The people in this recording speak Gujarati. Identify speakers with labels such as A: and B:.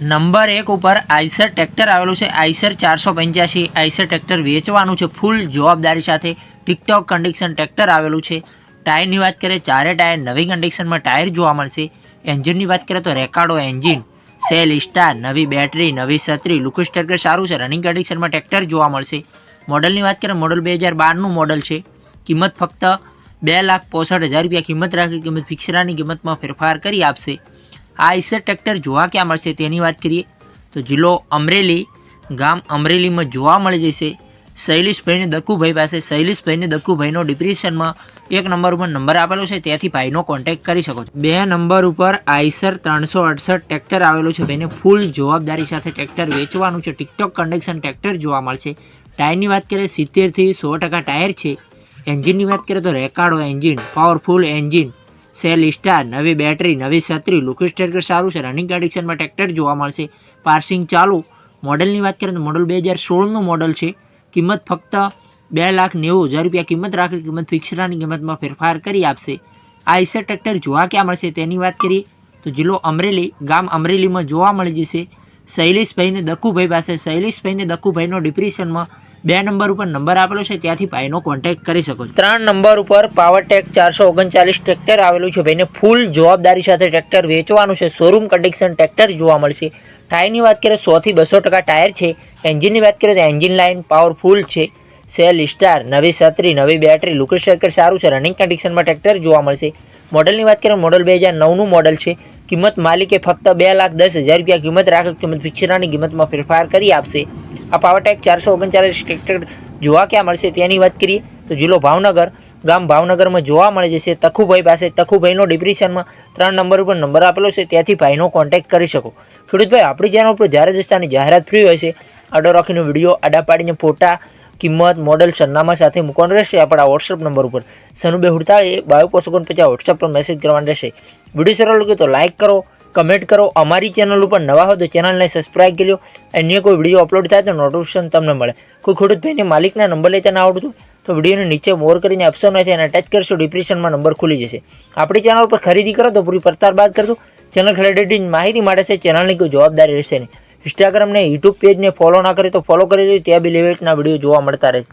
A: નંબર એક ઉપર આઈસર ટ્રેક્ટર આવેલું છે. આઈસર ચારસો પંચ્યાસી, આઈસર ટ્રેક્ટર વેચવાનું છે. ફૂલ જવાબદારી સાથે ટિકટોક કન્ડિશન ટ્રેક્ટર આવેલું છે. ટાયરની વાત કરીએ, ચારે ટાયર નવી કન્ડિશનમાં ટાયર જોવા મળશે. એન્જિનની વાત કરીએ તો રેકાર્ડો એન્જિન, સેલ સ્ટાર નવી બેટરી, નવી છત્રી, લુકસ ટ્રેક્ટર સારું છે. રનિંગ કન્ડિશનમાં ટ્રેક્ટર જોવા મળશે. મોડલની વાત કરીએ, મોડલ બે હજાર બારનું મોડલ છે. કિંમત ફક્ત બે લાખ પોસઠ હજાર રૂપિયા કિંમત રાખી, કિંમત ફિક્સરાની કિંમતમાં ફેરફાર કરી આપશે. આ આઈસર ટ્રેક્ટર જોવા ક્યાં મળશે તેની વાત કરીએ તો જિલ્લો અમરેલી, ગામ અમરેલીમાં જોવા મળી જશે. શૈલેષભાઈને દક્કુભાઈ પાસે. શૈલેષભાઈને દક્કુભાઈનો ડિપ્રેશનમાં એક નંબર ઉપર નંબર આપેલો છે. ત્યાંથી ભાઈનો કોન્ટેક્ટ કરી શકો છો. બે નંબર ઉપર આઈસર ત્રણસો અડસઠ ટ્રેક્ટર આવેલું છે. ભાઈને ફૂલ જવાબદારી સાથે ટ્રેક્ટર વેચવાનું છે. ટિકટોક કન્ડક્શન ટ્રેક્ટર જોવા મળશે. ટાયરની વાત કરીએ, સિત્તેરથી સો ટકા ટાયર છે. એન્જિનની વાત કરીએ તો Ricardo engine powerful engine. Self start નવી બેટરી, નવી છત્રી લુકસ ટ્રેક્ટર સારું છે. રનિંગ કન્ડિશનમાં ટ્રેક્ટર જોવા મળશે. પાર્સિંગ ચાલુ. મોડલની વાત કરીએ તો મોડલ બે હજાર સોળનું મોડલ છે. કિંમત ફક્ત બે લાખ નેવું હજાર રૂપિયા કિંમત રાખી, કિંમત ફિક્સરાની કિંમતમાં ફેરફાર કરી આપશે. આ ઈસર ટ્રેક્ટર જોવા ક્યાં મળશે? તેની વાત કરીએ તો જિલ્લો અમરેલી, ગામ અમરેલીમાં જોવા મળી જશે. શૈલેષભાઈને દક્કુભાઈ પાસે. શૈલેષભાઈને દક્કુભાઈનો ડિપ્રેશનમાં બે નંબર ઉપર નંબર આપેલો છે, ત્યાંથી ભાઈનો કોન્ટેક્ટ કરી શકો છો. ત્રણ નંબર ઉપર પાવર ટેક ચારસો ઓગણચાલીસ ટ્રેક્ટર આવેલું છે, ભાઈને ફૂલ જવાબદારી સાથે ટ્રેક્ટર વેચવાનું છે શોરૂમ કન્ડિશન ટ્રેક્ટર જોવા મળશે. ટાયરની વાત કરીએ સોથી બસો ટકા ટાયર છે એન્જિનની વાત કરીએ તો એન્જિન લાઇન પાવરફુલ છે સેલ સ્ટાર નવી છત્રી, નવી બેટરી લુકેશ ટ્રેક્ટર સારું છે રનિંગ કન્ડિશનમાં ટ્રેક્ટર જોવા મળશે. મોડલની વાત કરીએ મોડલ બે હજાર નવનું મોડલ છે, કિંમત માલિકે ફક્ત બે લાખ દસ હજાર રૂપિયા કિંમત રાખે, કિંમત ફિક્સરાની કિંમતમાં ફેરફાર કરી આપશે. આ પાવરટેક ચારસો ઓગણચાલીસ ટ્રેક્ટર જોવા ક્યાં મળશે તેની વાત કરીએ તો જિલ્લો ભાવનગર. ગામ ભાવનગરમાં જોવા મળે છે તખુભાઈ પાસે, તખુભાઈનો ડિપ્રેશનમાં ત્રણ નંબર ઉપર નંબર આપેલો છે, ત્યાંથી ભાઈનો કોન્ટેક્ટ કરી શકો. ખેડૂતભાઈ, આપણી ચેનલ ઉપર જ્યારે જસ્તાની જાહેરાત ફ્રી હોય છે આડો રાખીને વીડિયો આડા પાડીને ફોટા, કિંમત મોડલ સરનામા સાથે મૂકવાનું રહેશે, આપણા વોટ્સઅપ નંબર ઉપર. સનુબે હુડતાળીએ બાયો પોસોગણ પચાસ વોટ્સઅપ પર મેસેજ કરવાનો રહેશે. વીડિયો સરળ લાગે તો લાઇક કરો કમેન્ટ કરો. અમારી ચેનલ ઉપર નવા હોય તો ચેનલને સબસ્ક્રાઇબ કરી લો. અન્ય કોઈ વીડિયો અપલોડ થાય તો નોટિફિકેશન તમને મળે. કોઈ ખેડૂત ભાઈને માલિકના નંબર લેતા ના આવડતું તો વિડીયોને નીચે મોર કરીને ઓપ્શન હોય છે એને ટચ કરશો ડિપ્રેશનમાં નંબર ખુલી જશે. આપણી ચેનલ પર ખરીદી કરો તો પૂરી પડતાર બાદ કરજો. ચેનલ ખરીદી માહિતી માટે છે ચેનલની કોઈ જવાબદારી રહેશે નહીં. ઇન્સ્ટાગ્રામને યુટ્યુબ પેજને ફોલો ના કરે તો ફોલો કરી દે ત્યાં બી લેવેટના વીડિયો જોવા મળતા રહેશે.